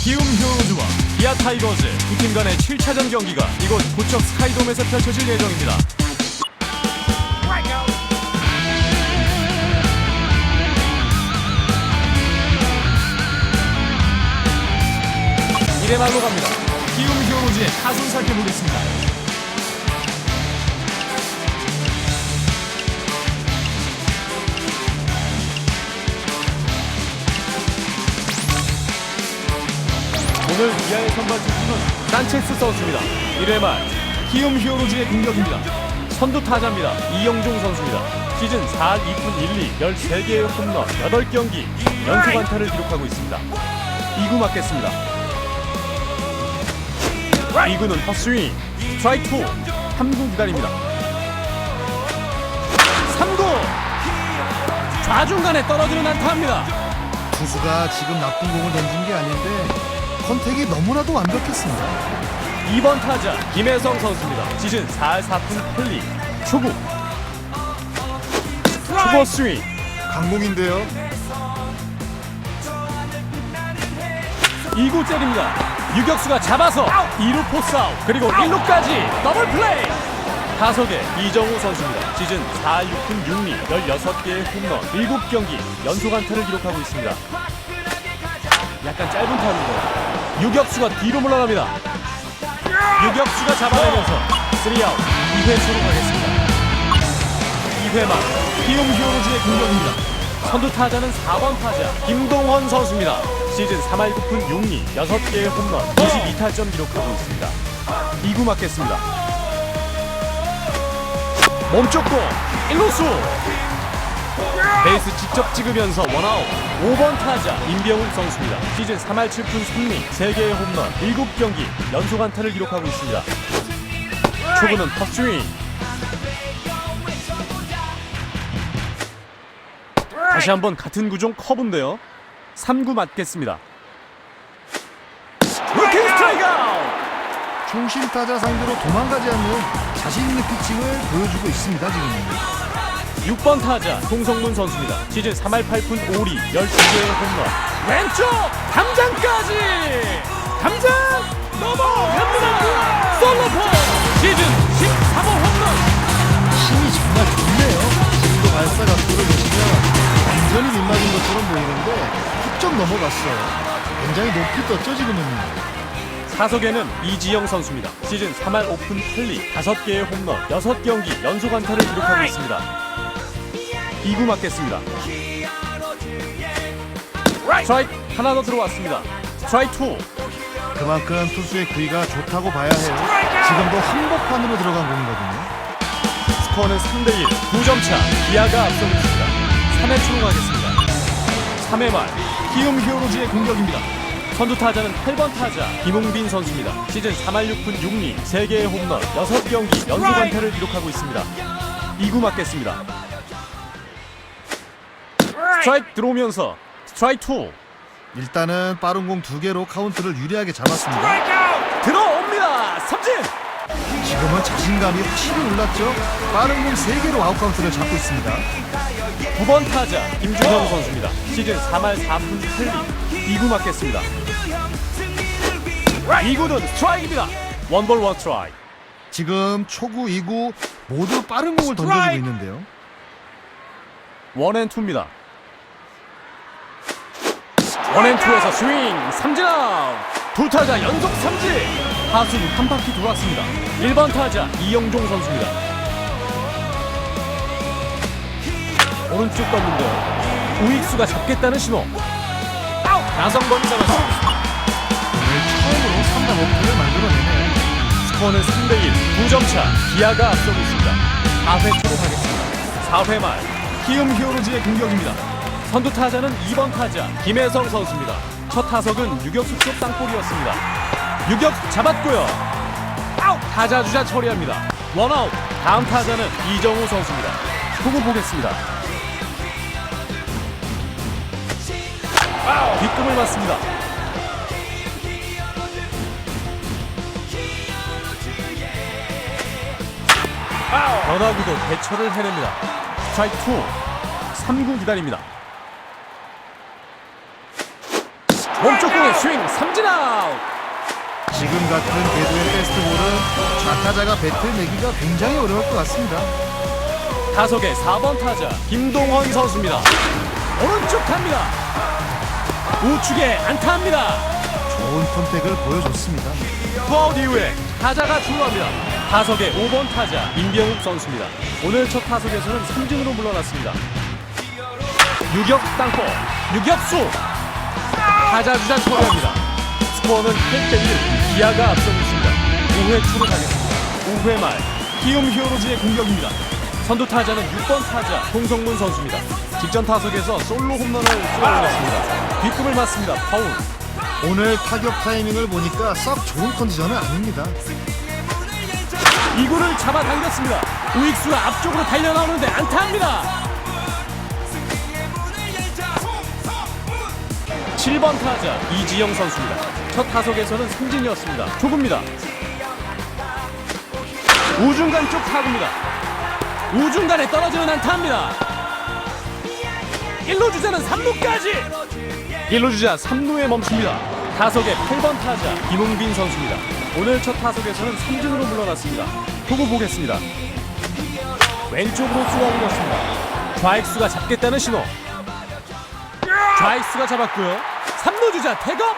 기움 히어로즈와 기아 타이거즈 두 팀 간의 7차전 경기가 이곳 고척 스카이돔에서 펼쳐질 예정입니다. 이대 말로 갑니다. 기움 히어로즈의 타순 살펴보겠습니다. 오늘 기아의 선발 투수는 산체스 선수입니다. 1회 말 키움 히어로즈의 공격입니다. 선두 타자입니다. 이영종 선수입니다. 시즌 4할 2푼 1리 13개의 홈런 8경기 연속 안타를 기록하고 있습니다. 2구 맞겠습니다. 2구는 헛스윙 스트라이크 2 3구 기다립니다. 3구 좌중간에 떨어지는 안타입니다. 투수가 지금 나쁜 공을 던진 게 아닌데 컨택이 너무나도 완벽했습니다. 2번 타자 김혜성 선수입니다. 시즌 4할 4푼 8리 초구 초구 스윙 강공인데요. 2구 때립니다. 유격수가 잡아서 2루 포스 아웃 그리고 1루까지 더블 플레이 타석에 이정우 선수입니다. 시즌 4할 6푼 6리 16개의 홈런 7경기 연속 안타를 기록하고 있습니다. 약간 짧은 타입니다. 유격수가 뒤로 물러납니다. 유격수가 잡아내면서 3아웃 2회 초로 가겠습니다. 2회 말 키움 히어로즈의 공격입니다. 선두 타자는 4번 타자 김동원 선수입니다. 시즌 3할 9푼 6리 6개의 홈런 22타점 기록하고 있습니다. 2구 맞겠습니다. 멈췄고 1루수 베이스 직접 찍으면서 원아웃 5번 타자 임병욱 선수입니다. 시즌 3할 7푼 3리 3개의 홈런 7경기 연속 안타를 기록하고 있습니다. 초구는 헛스윙 다시 한번 같은 구종 커브인데요. 3구 맞겠습니다. 루킹 스트라이크! 중심 타자 상대로 도망가지 않는 자신 있는 피칭을 보여주고 있습니다. 지금 6번 타자 송성문 선수입니다. 시즌 3할 8푼 5리 12개의 홈런. 왼쪽 담장까지! 담장 넘어갑니다! 솔로포 시즌 13호 홈런! 힘이 정말 좋네요. 지금도 발사 각도를 보시면 완전히 민맞은 것처럼 보이는데 훌쩍 넘어갔어요. 굉장히 높이 떴죠 지금은요. 타석에는 이지영 선수입니다. 시즌 3할 오픈 8리 5개의 홈런 6경기 연속 안타를 기록하고 있습니다. 2구 맞겠습니다. 스트라이크 하나 더 들어왔습니다. 스트라이크 2 그만큼 투수의 구위가 좋다고 봐야 해요. 지금도 한복판으로 들어간 공이거든요. 스코어는 3대1 2점 차. 기아가 앞서고 있습니다. 3회 출동하겠습니다. 3회 말. 키움 히어로즈의 공격입니다. 선두 타자는 8번 타자 김홍빈 선수입니다. 시즌 3할 6푼 6리 3개의 홈런 6경기 연속 안타를 기록하고 있습니다. 2구 맞겠습니다 스트라이크 들어오면서 스트라이크 2 일단은 빠른 공 두 개로 카운트를 유리하게 잡았습니다. 들어옵니다 삼진 지금은 자신감이 확실히 올랐죠. 빠른 공 세 개로 아웃 카운트를 잡고 있습니다. 9번 타자 김주성 선수입니다. 시즌 3할 4푼 8리 2구 맞겠습니다. 2구는 스트라이크입니다. 원볼 원 스트라이크. 지금 초구, 이구 모두 빠른 공을 던져주고 있는데요. 원앤투입니다. 원앤투에서 스윙 삼진 아웃. 두 타자 연속 삼진. 하수는 한 바퀴 돌았습니다. 1번 타자 이영종 선수입니다. 오른쪽 떴는데요. 우익수가 잡겠다는 신호. 나성범이 잡았습니다. 처음으로 3단 오픈을 만들어내네요. 스코어는 3대1 2점 차 기아가 앞서고 있습니다 4회 초로 가겠습니다 4회 말 키움 히어로즈의 공격입니다 선두 타자는 2번 타자 김혜성 선수입니다. 첫 타석은 유격수 쪽 땅볼이었습니다. 유격 잡았고요. 아웃! 타자 주자 처리합니다. 원아웃! 다음 타자는 이정우 선수입니다. 초구 보겠습니다. 뒷금을 맞습니다. 변화구도 대처를 해냅니다. 스트라이크 2. 3구 기다립니다. 몸쪽 공에 스윙 삼진 아웃. 지금 같은 궤도의 페스트볼은 좌타자가 배트 내기가 굉장히 어려울 것 같습니다. 타석의 4번 타자 김동원 선수입니다. 오른쪽 갑니다. 우측에 안타합니다. 좋은 컨택을 보여줬습니다. 투아웃 이후에 타자가 출루합니다. 타석의 5번 타자 임병욱 선수입니다. 오늘 첫 타석에서는 삼진으로 물러났습니다. 유격 땅볼, 유격수 타자 주자 초래합니다. 스코어는 8대1 기아가 앞서고 있습니다. 5회 초로 가겠습니다. 5회 말 키움 히어로즈의 공격입니다. 선두 타자는 6번 타자 송성문 선수입니다. 직전 타석에서 솔로 홈런을 쏘아올렸습니다. 뒷꿈을 맞습니다. 파울. 오늘 타격 타이밍을 보니까 썩 좋은 컨디션은 아닙니다. 이구를 잡아당겼습니다. 우익수가 앞쪽으로 달려나오는데 안타합니다. 7번 타자 이지영 선수입니다. 첫 타석에서는 승진이었습니다. 초구입니다. 우중간 쪽 타구입니다. 우중간에 떨어지는 안타입니다. 1루 주자는 3루까지 1루 주자 3루에 멈춥니다. 타석의 8번 타자 김웅빈 선수입니다. 오늘 첫 타석에서는 3진으로 물러났습니다. 초구 보겠습니다. 왼쪽으로 쏘아 올렸습니다. 좌익수가 잡겠다는 신호. 좌익수가 잡았고요. 3루 주자 태업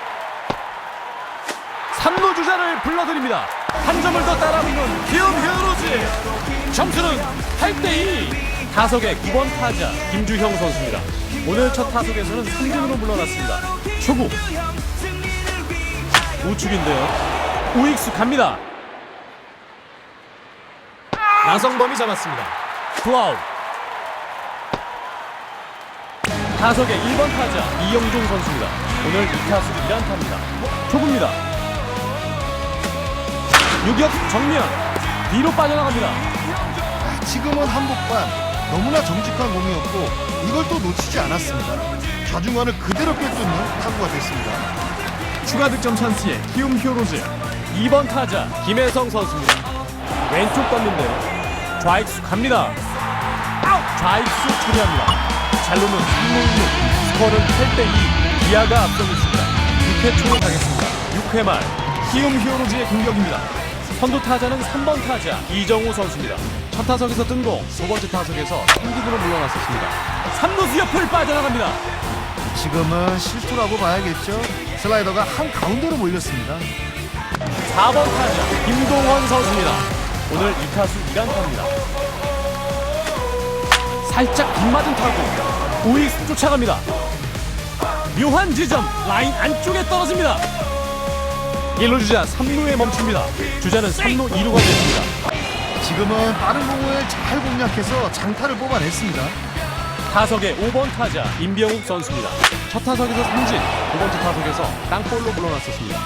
3루 주자를 불러드립니다. 한 점을 더 따라붙는 기움 히어로즈. 점수는 8대2. 타석의 9번 타자 김주형 선수입니다. 오늘 첫 타석에서는 3진으로 물러났습니다. 초구. 우측인데요. 우익수 갑니다. 나성범이 잡았습니다. 투아웃. 타석의 1번 타자 이영종 선수입니다. 오늘 2타수 1안타입니다. 초구입니다. 유격 정면 뒤로 빠져나갑니다. 지금은 한복반 너무나 정직한 공이었고 이걸 또 놓치지 않았습니다. 좌중간을 그대로 꿰뚫는 타구가 됐습니다. 추가 득점 찬스에 키움 히어로즈 2번 타자 김혜성 선수입니다. 왼쪽 떴는데요. 좌익수 갑니다. 좌익수 처리합니다. 잘로는 3루 1루 스코어는 8대2 기아가 앞서고 있습니다. 6회 초로 가겠습니다. 6회 말 키움 히어로즈의 공격입니다. 선두 타자는 3번 타자 이정우 선수입니다. 첫 타석에서 뜬 공, 두 번째 타석에서 3구으로 물러났었습니다. 3루수 옆을 빠져나갑니다. 지금은 실투라고 봐야겠죠. 슬라이더가 한 가운데로 몰렸습니다. 4번 타자 김동원 선수입니다. 오늘 2타수 1안타입니다. 살짝 빗맞은 타구 우익수 쫓아갑니다. 묘한 지점 라인 안쪽에 떨어집니다. 1루 주자 3루에 멈춥니다. 주자는 3루 2루가 됐습니다. 지금은 빠른 공을 잘 공략해서 장타를 뽑아냈습니다. 타석의 5번 타자 임병욱 선수입니다. 첫 타석에서 삼진, 두 번째 타석에서 땅볼로 물러났었습니다.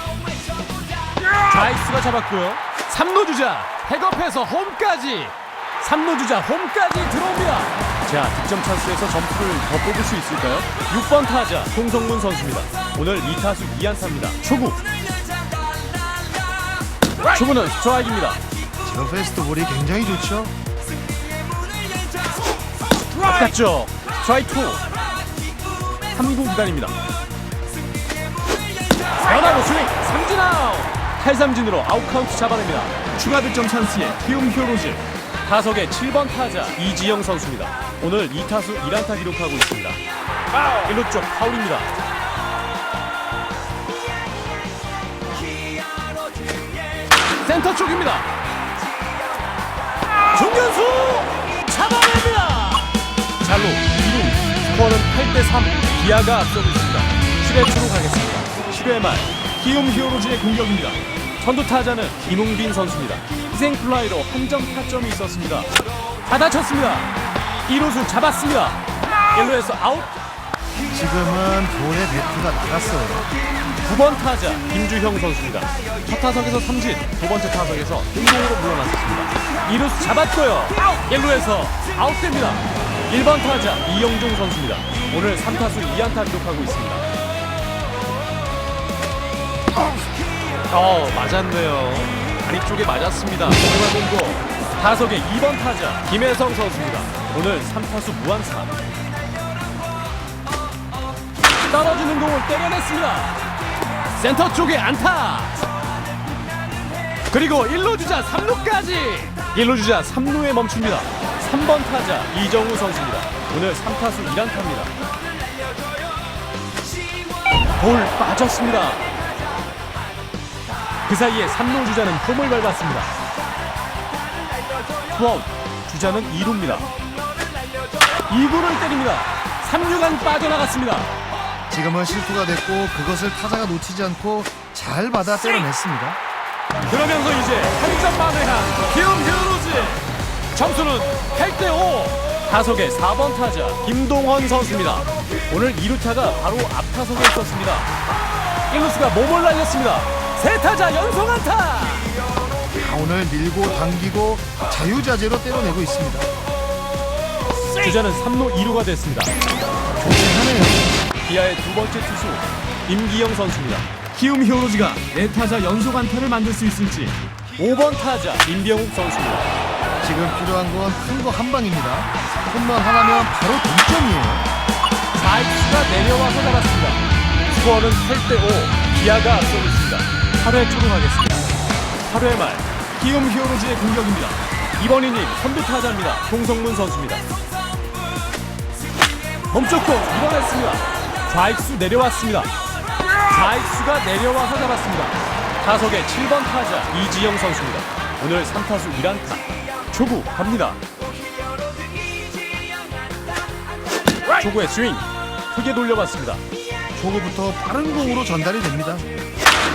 좌익수가 잡았고요. 3루 주자 백업해서 홈까지 3루 주자 홈까지 들어옵니다. 자 득점 찬스에서 점수를 더 뽑을 수 있을까요? 6번 타자 송성문 선수입니다. 오늘 2타수 2안타입니다. 초구 초구는 스트라이크입니다. 저 페스트 볼이 굉장히 좋죠. 바꿨죠. 스트라이크 2. 3구 기다립니다. 변화구 스윙 삼진 아웃. 탈삼진으로 아웃 카운트 잡아냅니다. 추가 득점 찬스에 키움 히어로즈. 타석의 7번 타자 이지영 선수입니다. 오늘 2타수 1안타 기록하고 있습니다. 1루 쪽 파울입니다. 센터 쪽입니다. 중견수 잡아냅니다. 잘로 2루 스코어는 8대3 기아가 앞서고 있습니다 7회 초로 가겠습니다 7회 말 키움 히어로즈의 공격입니다 선두 타자는 김웅빈 선수입니다 희생 플라이로 한 점 타점이 있었습니다. 받아쳤습니다. 2루수 잡았습니다. 1루에서 아웃. 지금은 볼의 배트가 나갔어요. 9번 타자 김주형 선수입니다. 첫 타석에서 삼진 두 번째 타석에서 등공으로 물러났었습니다. 2루수 잡았고요. 1루에서 아웃됩니다. 1번 타자 이영종 선수입니다. 오늘 3타수 2안타 기록하고 있습니다. 어 맞았네요 다리 쪽에 맞았습니다 오르마 공고 타석의 2번 타자 김혜성 선수입니다 오늘 3타수 무안타 떨어지는 공을 때려냈습니다 센터 쪽에 안타. 그리고 1루 주자 3루까지. 1루 주자 3루에 멈춥니다. 3번 타자 이정우 선수입니다. 오늘 3타수 1안타입니다. 볼 빠졌습니다. 그 사이에 3루 주자는 폼을 밟았습니다. 투아웃 주자는 2루입니다. 2구를 때립니다. 3루간 빠져나갔습니다. 지금은 실수가 됐고 그것을 타자가 놓치지 않고 잘 받아 때려냈습니다. 그러면서 이제 한 점만을 한 기욤 히어로즈 점수는 8대 5 타석의 4번 타자 김동헌 선수입니다 오늘 2루타가 바로 앞 타석에 있었습니다 1루수가 몸을 날렸습니다 세 타자 연속 안타 아, 오늘 밀고 당기고 자유자재로 때려내고 있습니다. 주자는 3루 2루가 됐습니다 좋긴 하네요. 기아의 두 번째 투수 임기영 선수입니다 키움 히어로즈가 네 타자 연속 안타를 만들 수 있을지 5번 타자 임병욱 선수입니다 지금 필요한 건 큰 거 한 방입니다. 홈런 하나면 바로 동점이에요. 좌익수가 내려와서 잡았습니다. 스코어는 8대5 기아가 앞서고 있습니다. 8회 초록하겠습니다. 8회 말 기욤 히어로즈의 공격입니다. 이번 이닝 선두 타자입니다. 송성문 선수입니다. 멈췄고 밀어냈습니다. 좌익수 내려왔습니다. 좌익수가 내려와서 잡았습니다. 타석의 7번 타자 이지영 선수입니다. 오늘 3타수 1안타. 초구 갑니다. 초구의 스윙 크게 돌려봤습니다. 초구부터 빠른 공으로 전달이 됩니다.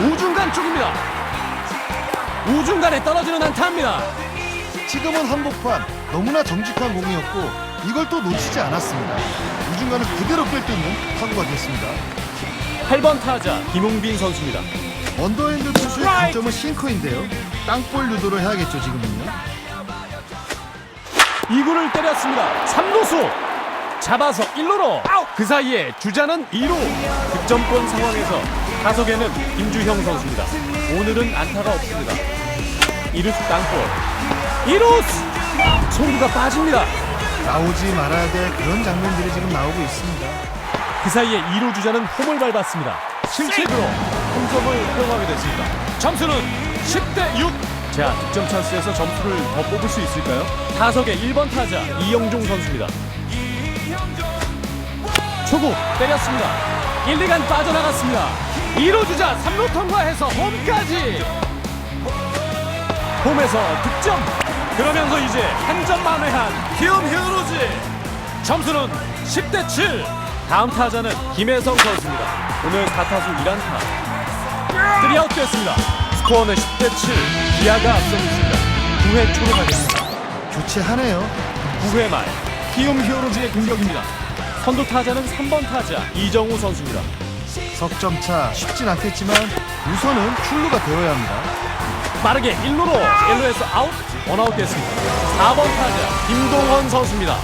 우중간 쪽입니다. 우중간에 떨어지는 안타입니다. 지금은 한복판 너무나 정직한 공이었고 이걸 또 놓치지 않았습니다. 우중간을 그대로 뺄수 있는 타구가 됐습니다. 8번 타자 김웅빈 선수입니다. 언더핸드 투수의 강점은 싱커인데요. 땅볼 유도를 해야겠죠 지금은요. 2구를 때렸습니다. 3루수 잡아서 1루로 그 사이에 주자는 2루 득점권 상황에서 타석에는 김주형 선수입니다. 오늘은 안타가 없습니다. 2루수 땅볼 2루수 송구가 빠집니다. 나오지 말아야 될 그런 장면들이 지금 나오고 있습니다. 그 사이에 2루 주자는 홈을 밟았습니다. 실책으로 hom점을 허용하게 됐습니다. 점수는 10대 6. 자, 득점 찬스에서 점수를 더 뽑을 수 있을까요? 타석의 1번 타자 이영종 선수입니다. 초구 때렸습니다. 1, 2간 빠져나갔습니다. 2루 주자 3루 통과해서 홈까지. 홈에서 득점. 그러면서 이제 한 점만 외한 키움 히어로즈. 점수는 10대 7. 다음 타자는 김혜성 선수입니다. 오늘 4타수 1안타. 3아웃 됐습니다. 스코어는 10대 7. 기아가 앞서고 있습니다. 9회 초로 가겠습니다. 교체하네요. 9회 말 키움 히어로즈의 공격입니다. 선두 타자는 3번 타자 이정우 선수입니다. 석점차 쉽진 않겠지만 우선은 출루가 되어야 합니다. 빠르게 1루로 1루에서 아웃 원아웃 됐습니다. 4번 타자 김동헌 선수입니다.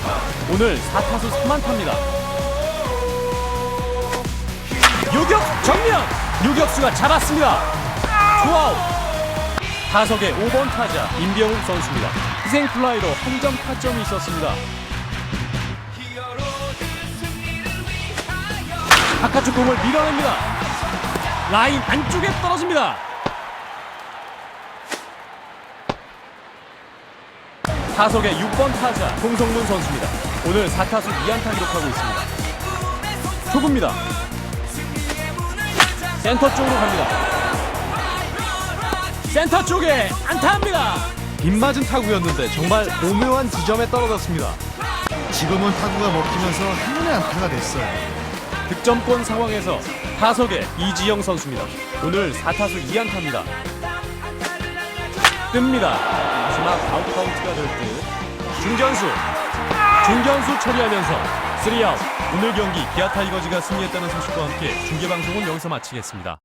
오늘 4타수 3안타입니다. 유격 정면 유격수가 잡았습니다. 투아웃 타석의 5번 타자 임병욱 선수입니다. 희생 플라이로 한 점 타점이 있었습니다. 바깥쪽 공을 밀어냅니다. 라인 안쪽에 떨어집니다. 타석의 6번 타자 송성문 선수입니다. 오늘 4타수 2안타 기록하고 있습니다. 초구입니다. 센터 쪽으로 갑니다. 센터 쪽에 안타입니다. 빗맞은 타구였는데 정말 오묘한 지점에 떨어졌습니다. 지금은 타구가 먹히면서 한눈에 안타가 됐어요. 득점권 상황에서 타석의 이지영 선수입니다. 오늘 4타수 2안타입니다. 뜹니다. 마지막 아웃 카운트가 될 듯. 중견수. 중견수 처리하면서 3아웃. 오늘 경기 기아 타이거즈가 승리했다는 소식과 함께 중계방송은 여기서 마치겠습니다.